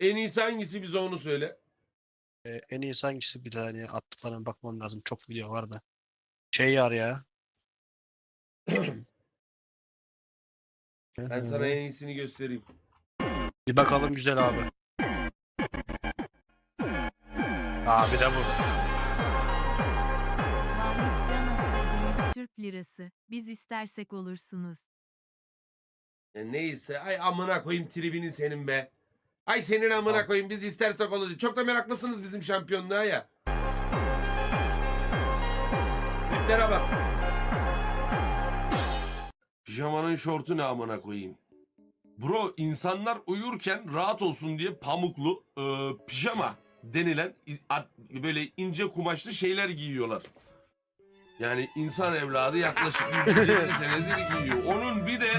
En iyisi hangisi bize onu söyle. Ee, en iyisi hangisi bir tane attıklarına bakmam lazım. Çok video var da. Şey yar ya. Ben sana en iyisini göstereyim. Bir bakalım güzel abi. Abi de bu. Mahmut Can Türk lirası. Biz istersek olursunuz. Ya neyse ay amına koyayım tribinin senin be. Ay senin amına koyayım biz istersek olur. Çok da meraklısınız bizim şampiyonluğa ya. Tiplere bak. Pijamanın şortu ne amına koyayım. Bro insanlar uyurken rahat olsun diye pamuklu e, pijama denilen i- at- böyle ince kumaşlı şeyler giyiyorlar. Yani insan evladı yaklaşık 150 senedir giyiyor. Onun bir de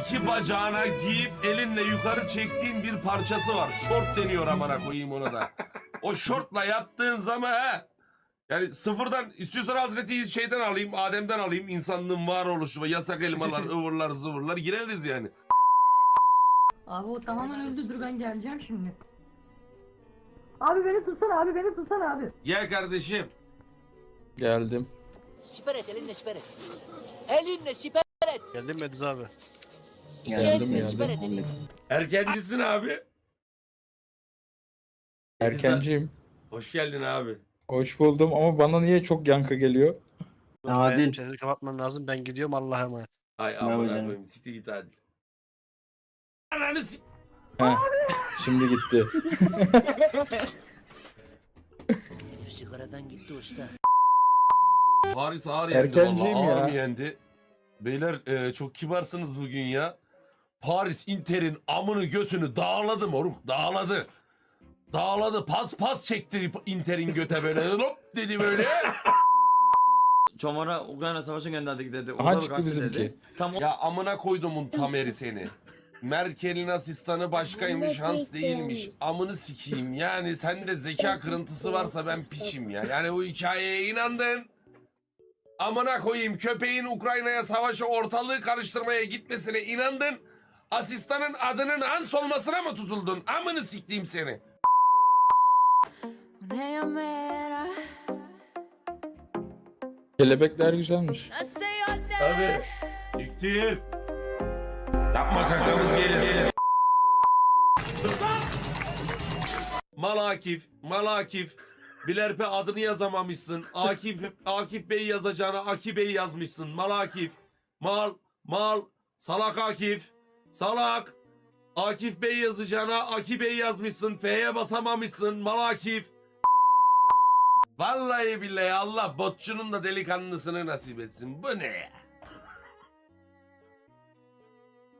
iki bacağına giyip elinle yukarı çektiğin bir parçası var. Şort deniyor amına koyayım ona da. O şortla yattığın zaman he. Yani sıfırdan istiyorsan Hazreti şeyden alayım, Adem'den alayım. insanlığın varoluşu yasak elmalar, ıvırlar, zıvırlar gireriz yani. Abi o tamamen öldü dur ben geleceğim şimdi. Abi beni tutsana abi beni tutsana abi. Gel kardeşim. Geldim. Siper et elinle siper et. Elinle siper et. Geldin mi Ediz abi? Geldim geldim. Erkencisin abi. Erkenciyim. Hoş geldin abi. Hoş buldum ama bana niye çok yankı geliyor? Adil. Sesini kapatman lazım. Ben gidiyorum Allah'a emanet. Ay canım. koyayım. Siktir git hadi. Ananı sik... Heh, şimdi gitti. Sigaradan gitti usta. Paris ağır yendi Erkenciyim valla. Ağır ya. mı yendi? Beyler e, çok kibarsınız bugün ya. Paris Inter'in amını götünü dağladı moruk dağladı. Dağladı pas pas çekti Inter'in göte böyle hop dedi böyle. Çomara Ukrayna Savaşı gönderdik dedi. Aha Orada çıktı bizimki. dedi. Tam ya amına koydumun tameri seni. Merkel'in asistanı başkaymış Hans değilmiş. Amını sikeyim yani sende zeka kırıntısı varsa ben piçim ya. Yani bu hikayeye inandın. Amına koyayım köpeğin Ukrayna'ya savaşı ortalığı karıştırmaya gitmesine inandın. Asistanın adının Hans olmasına mı tutuldun? Amını siktiğim seni. Kelebekler güzelmiş. Tabii. Siktir. Yapma kakamız gelir. gelir. Mal Akif, Mal Akif. Bilerpe adını yazamamışsın. Akif, Akif Bey yazacağına Akif Bey yazmışsın. Mal Akif. Mal, mal, salak Akif. Salak. Akif Bey yazacağına Akif Bey yazmışsın. F'ye basamamışsın. Mal Akif. Vallahi billahi Allah botçunun da delikanlısını nasip etsin. Bu ne ya?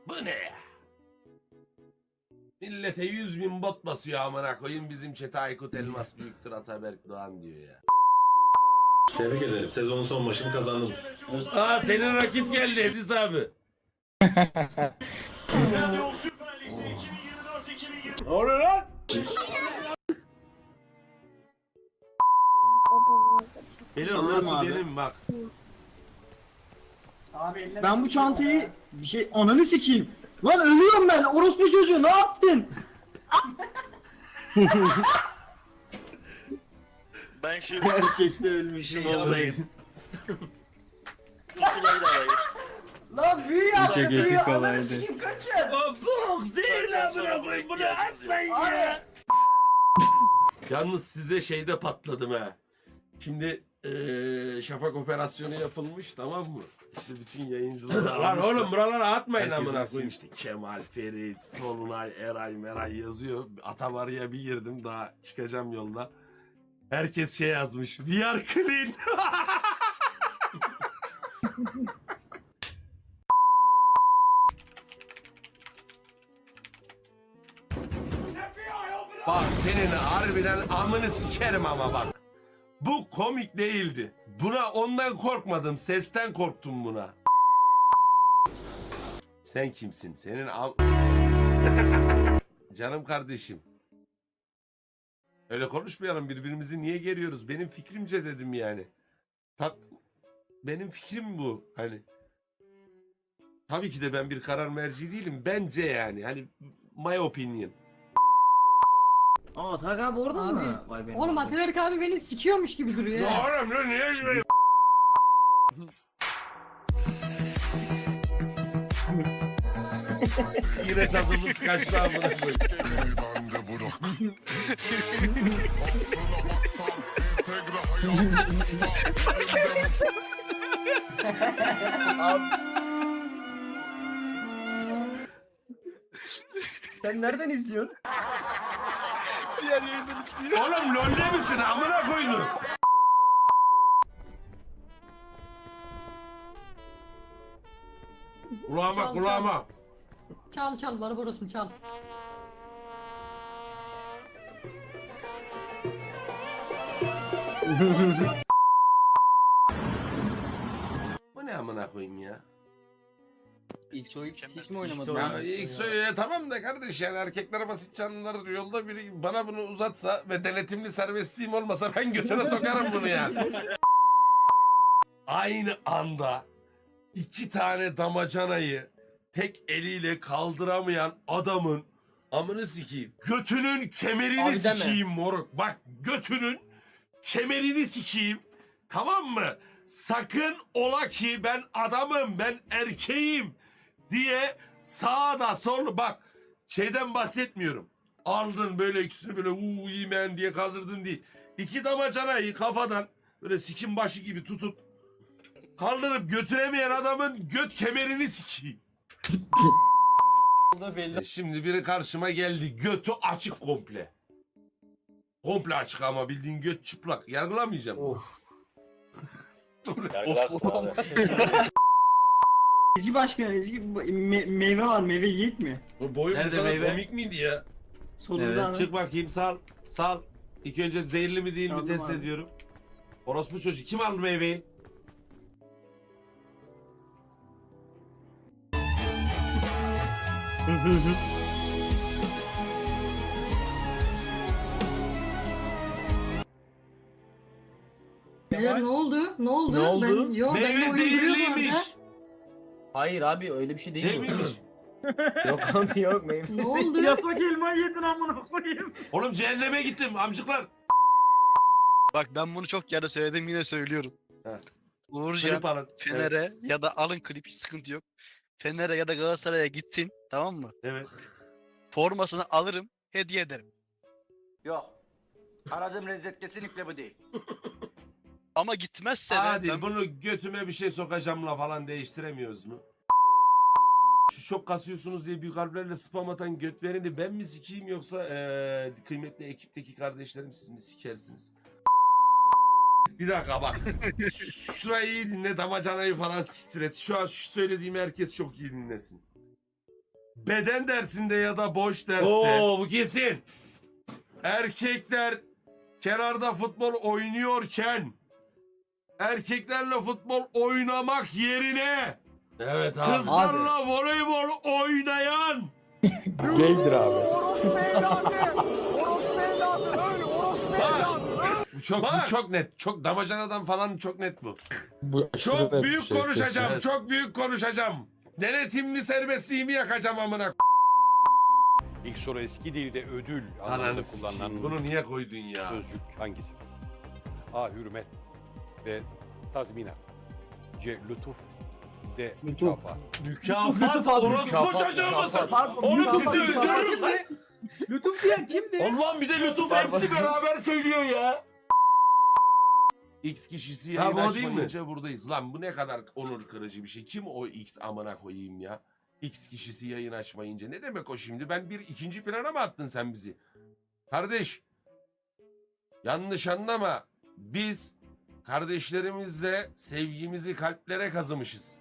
Bu ne ya? Millete yüz bin bot basıyor amına koyayım bizim çete Aykut Elmas büyüktür Ataberk Doğan diyor ya. Tebrik ederim. Sezonun son maçını kazandınız. Aa senin rakip geldi Ediz abi. ne oluyor lan? Benim burası benim bak. Ben bu çantayı bir şey ananı sikeyim. Lan ölüyorum ben. Orospu çocuğu ne yaptın? Ben şu Gerçekten ölmüşüm şeyi Lan büyü yaptı geçiş büyü. Ananı kolaydı. sikeyim kaçın. Bok zehirle amına koyayım bunu atmayın ya. Yalnız size şeyde patladım ha. Şimdi eee, şafak operasyonu yapılmış tamam mı? İşte bütün yayıncılar Lan oğlum buralara atmayın Herkesin amına koyayım işte. Kemal, Ferit, Tolunay, Eray, Meray yazıyor. Atavarı'ya bir girdim daha çıkacağım yolda. Herkes şey yazmış. We are clean. senin harbiden amını sikerim ama bak. Bu komik değildi. Buna ondan korkmadım. Sesten korktum buna. Sen kimsin? Senin am... Canım kardeşim. Öyle konuşmayalım birbirimizi niye geriyoruz? Benim fikrimce dedim yani. Ta- benim fikrim bu. Hani Tabii ki de ben bir karar merci değilim. Bence yani. Hani my opinion. Aa Tak abi orada Abi, mı? Vay benim Oğlum abi. Ataberk abi beni sikiyormuş gibi duruyor ya. Oğlum lan niye diyor? Yine tadımız kaçtı amına koyayım. Sen nereden izliyorsun? Oğlum lolle misin amına koydum. Kulağıma Çal, kulağıma. Çal çal Barbaros'um çal. Bu ne amına koyayım ya? XO hiç, hiç mi oynamadın? Ya abi? ilk söyle tamam da kardeş yani erkekler basit canlılardır yolda biri bana bunu uzatsa ve denetimli serbestliğim olmasa ben götüne sokarım bunu ya. Aynı anda iki tane damacanayı tek eliyle kaldıramayan adamın amını sikeyim. Götünün kemerini Abi deme. sikeyim moruk. Bak götünün kemerini sikeyim. Tamam mı? Sakın ola ki ben adamım, ben erkeğim diye sağda sol bak şeyden bahsetmiyorum. Aldın böyle ikisini böyle uuu yemen diye kaldırdın değil. İki damacanayı kafadan böyle sikim başı gibi tutup kaldırıp götüremeyen adamın göt kemerini sikeyim. E Şimdi biri karşıma geldi. Götü açık komple. Komple açık ama bildiğin göt çıplak. Yargılamayacağım. Ezgi başkan Ezgi bu- me- meyve var meyve yiyek mi? Bu boyun Nerede bu kadar meyve? komik miydi ya? Sonunda Evet. Çık bakayım sal. Sal. İlk önce zehirli mi değil mi test abi. ediyorum. Orospu çocuk kim aldı meyveyi? Beyler ne oldu? Ne oldu? Ne oldu? Ben, yo, ben Meyve de oyun duruyor bu zehirliymiş. Hayır abi öyle bir şey değil bu. Neymiş? yok abi yok meyve. Ne oldu? Yasak elmayı yedin amına koyayım. Oğlum cehenneme gittim amcıklar. Bak ben bunu çok yerde söyledim yine söylüyorum. Heh. Uğurcan Klip alın. Evet. Fener'e ya da alın klip hiç sıkıntı yok. Fener'e ya da Galatasaray'a gitsin tamam mı? evet. Formasını alırım hediye ederim. Yok. Aradığım lezzet kesinlikle bu değil. Ama gitmezse de Hadi ben bunu götüme bir şey sokacağımla falan değiştiremiyoruz mu? Şu çok kasıyorsunuz diye büyük harflerle spam atan götlerini ben mi sikeyim yoksa eee, kıymetli ekipteki kardeşlerim siz mi sikersiniz? Bir dakika bak. Şurayı iyi dinle damacanayı falan siktir et. Şu an şu söylediğimi herkes çok iyi dinlesin. Beden dersinde ya da boş derste. Oo bu kesin. Erkekler kenarda futbol oynuyorken erkeklerle futbol oynamak yerine evet abi. kızlarla voleybol oynayan Gaydir abi. bu çok bu çok net. Çok damacanadan falan çok net bu. Bu aşırı Çok büyük şey. konuşacağım. Evet. Çok büyük konuşacağım. Denetimli serbestliğimi yakacağım amına. İlk soru eski dilde ödül Ananı anlamında sikeyim. kullanılan Bunu niye koydun ya? sözcük hangisidir? A. Hürmet B. Tazminat C. Lütuf Lütuf. Mükafat Mükafat orospu çocuğu musun? Oğlum sizi öldürürüm lan. Lütuf diyen kimdi? Allah'ım bir de lütuf hepsi beraber söylüyor ya. X kişisi Ha, yayın bu o değil mi? açmayınca buradayız. Lan bu ne kadar onur kırıcı bir şey. Kim o X amına koyayım ya? X kişisi yayın açmayınca. Ne demek o şimdi? Ben bir ikinci plana mı attın sen bizi? Kardeş. Yanlış anlama. Biz kardeşlerimizle sevgimizi kalplere kazımışız.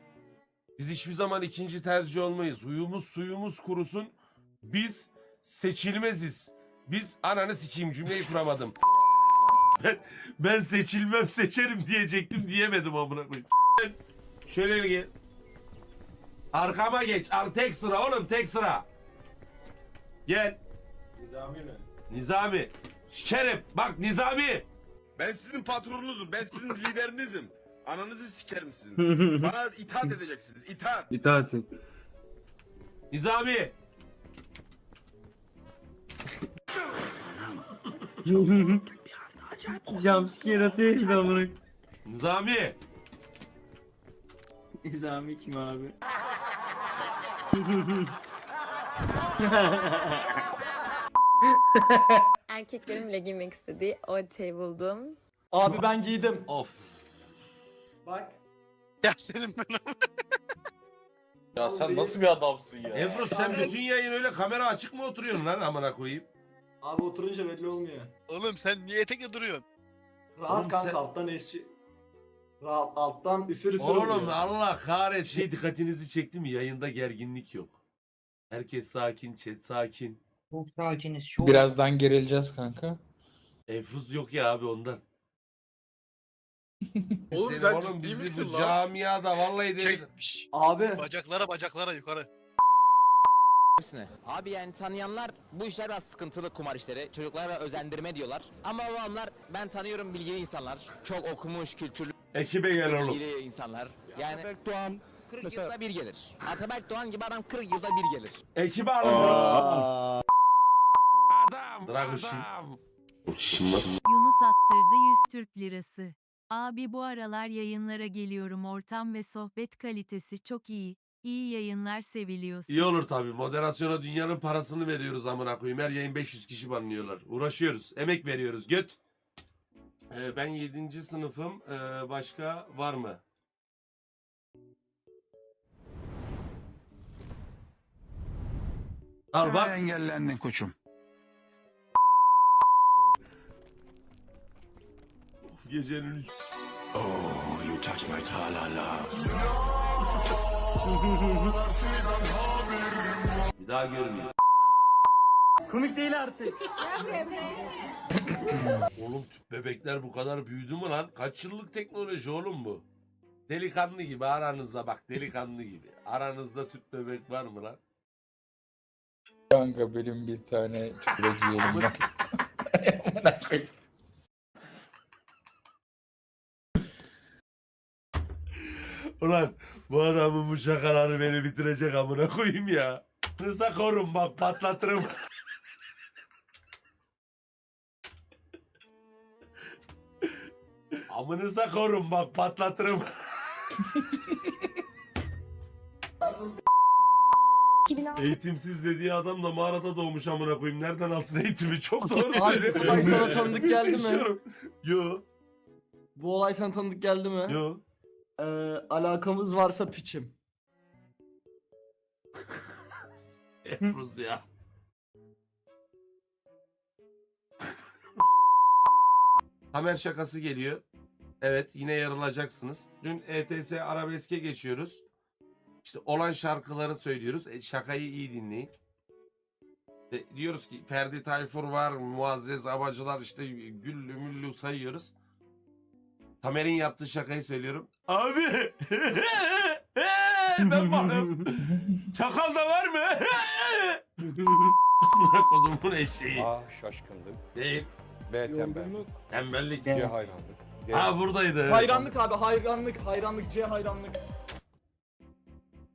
Biz hiçbir zaman ikinci tercih olmayız. Huyumuz suyumuz kurusun. Biz seçilmeziz. Biz ananı sikeyim cümleyi kuramadım. Ben, ben seçilmem seçerim diyecektim diyemedim amına koyayım. Şöyle gel. Arkama geç. Ar tek sıra oğlum tek sıra. Gel. Nizami mi? Nizami. Sikerim. Bak Nizami. Ben sizin patronunuzum. Ben sizin liderinizim. Ananızı sikerim sizin. Bana itaat edeceksiniz. İtaat. İtaat et. Nizami. Jumpscare atıyor işte amına. Nizami. Nizami kim abi? Erkeklerin bile giymek istediği o eteği buldum. Abi ben giydim. Of. Bak. Ya senin ben Ya sen nasıl bir adamsın ya? Ebru sen bütün yayın öyle kamera açık mı oturuyorsun lan amına koyayım? Abi oturunca belli olmuyor. Oğlum sen niye etekle duruyorsun? Rahat Oğlum kanka sen- alttan esi. Rahat alttan üfür üfür Oğlum oluyor. Allah kahretsin. Şey dikkatinizi çekti mi? Yayında gerginlik yok. Herkes sakin, chat sakin. Çok sakiniz çok. Birazdan gerileceğiz kanka. Efruz yok ya abi ondan. Oğlum Senin sen oğlum ciddi bizi misin bu lan? camiada vallahi deli. Çekmiş. Abi. Bacaklara bacaklara yukarı. Abi yani tanıyanlar bu işler biraz sıkıntılı kumar işleri. Çocuklara özendirme diyorlar. Ama o anlar ben tanıyorum bilgili insanlar. Çok okumuş, kültürlü Ekibe gel oğlum. bilgili insanlar. Yani Ataberk Doğan 40 yılda bir gelir. Ataberk Doğan gibi adam 40 yılda bir gelir. Ekibe alın. Adam. Drago adam. Yunus attırdı 100 Türk lirası. Abi bu aralar yayınlara geliyorum ortam ve sohbet kalitesi çok iyi. İyi yayınlar seviliyorsun. İyi olur tabii. Moderasyona dünyanın parasını veriyoruz amına koyayım. Her yayın 500 kişi banlıyorlar. Uğraşıyoruz. Emek veriyoruz. Göt. Ee, ben 7. sınıfım. Ee, başka var mı? Al bak. engellendin koçum. Gecenin üç... Bir daha görmeyeyim. Komik değil artık. Oğlum tüp bebekler bu kadar büyüdü mü lan? Kaç yıllık teknoloji oğlum bu? Delikanlı gibi aranızda bak delikanlı gibi. Aranızda tüp bebek var mı lan? Kanka benim bir tane çürek yiyelim ben. Ulan bu adamın bu şakaları beni bitirecek amına koyayım ya. Rıza korun bak patlatırım. Amınıza korun bak patlatırım. Eğitimsiz dediği adam da mağarada doğmuş amına koyayım. Nereden alsın eğitimi? Çok doğru Abi, söylüyor. bu olay sana tanıdık geldi mi? Yo, Bu olay sana tanıdık geldi mi? yo. Ee, alakamız varsa piçim. Efruz ya. Hamer şakası geliyor. Evet yine yarılacaksınız. Dün ETS arabeske geçiyoruz. İşte olan şarkıları söylüyoruz. E, şakayı iyi dinleyin. E, diyoruz ki Ferdi Tayfur var, Muazzez Abacılar işte güllü müllü sayıyoruz. Tamer'in yaptığı şakayı söylüyorum. Abi! ben bakıyorum. Çakal da var mı? Buna kodumun eşeği. A. Şaşkınlık. Değil. B. Tembellik. Tembellik. C. Hayranlık. D. Ha buradaydı. Hayranlık abi hayranlık hayranlık C hayranlık.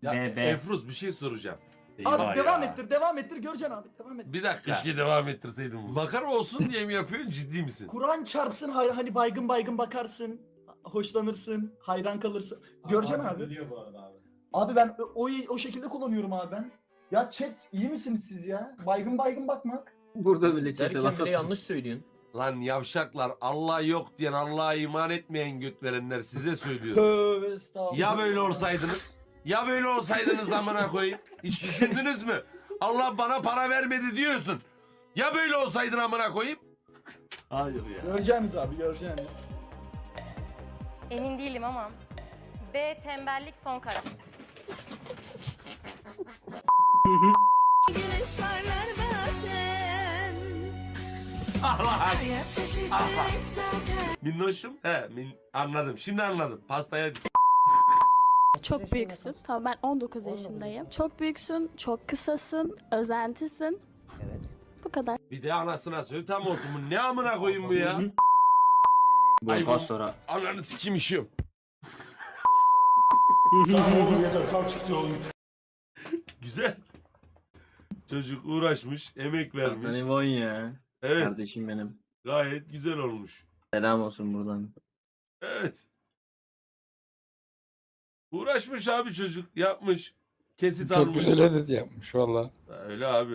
Ya, Be, be. Efruz bir şey soracağım. Abi Eyvah devam ya. ettir devam ettir göreceksin abi devam et. Bir dakika. Keşke devam ettirseydim. Makara olsun diye mi yapıyorsun ciddi misin? Kur'an çarpsın hay- hani baygın baygın bakarsın. Hoşlanırsın, hayran kalırsın. Göreceksin abi. Diyor bu arada abi. Abi ben o, o, o şekilde kullanıyorum abi ben. Ya chat iyi misiniz siz ya? Baygın baygın bakmak. Burada bile çete Derken laf bile atıyor. yanlış söylüyorsun. Lan yavşaklar Allah yok diyen Allah'a iman etmeyen göt verenler size söylüyorum. Tövbe estağfurullah. ya böyle olsaydınız? Ya böyle olsaydınız amına koyayım? Hiç düşündünüz mü? Allah bana para vermedi diyorsun. Ya böyle olsaydın amına koyayım? Hayır ya. Göreceğiniz abi göreceğiniz. Emin değilim ama. B tembellik son karar. Güneş parlar bazen. Allah. Hayat şaşırtır Allah. hep zaten. Minnoşum? He min... anladım. Şimdi anladım. Pastaya Çok büyüksün. Tamam ben 19 yaşındayım. Çok büyüksün, çok kısasın, özentisin. Evet. Bu kadar. Bir de anasına söyle tam olsun. Bu ne amına koyayım bu ya? Bu Ay, bu- pastora. Ananı sikim işiyorum. Güzel. Çocuk uğraşmış, emek vermiş. Tanivon ya. Evet. Kardeşim benim. Gayet güzel olmuş. Selam olsun buradan. Evet. Uğraşmış abi çocuk. Yapmış. Kesit almış. edit yapmış valla. Öyle abi.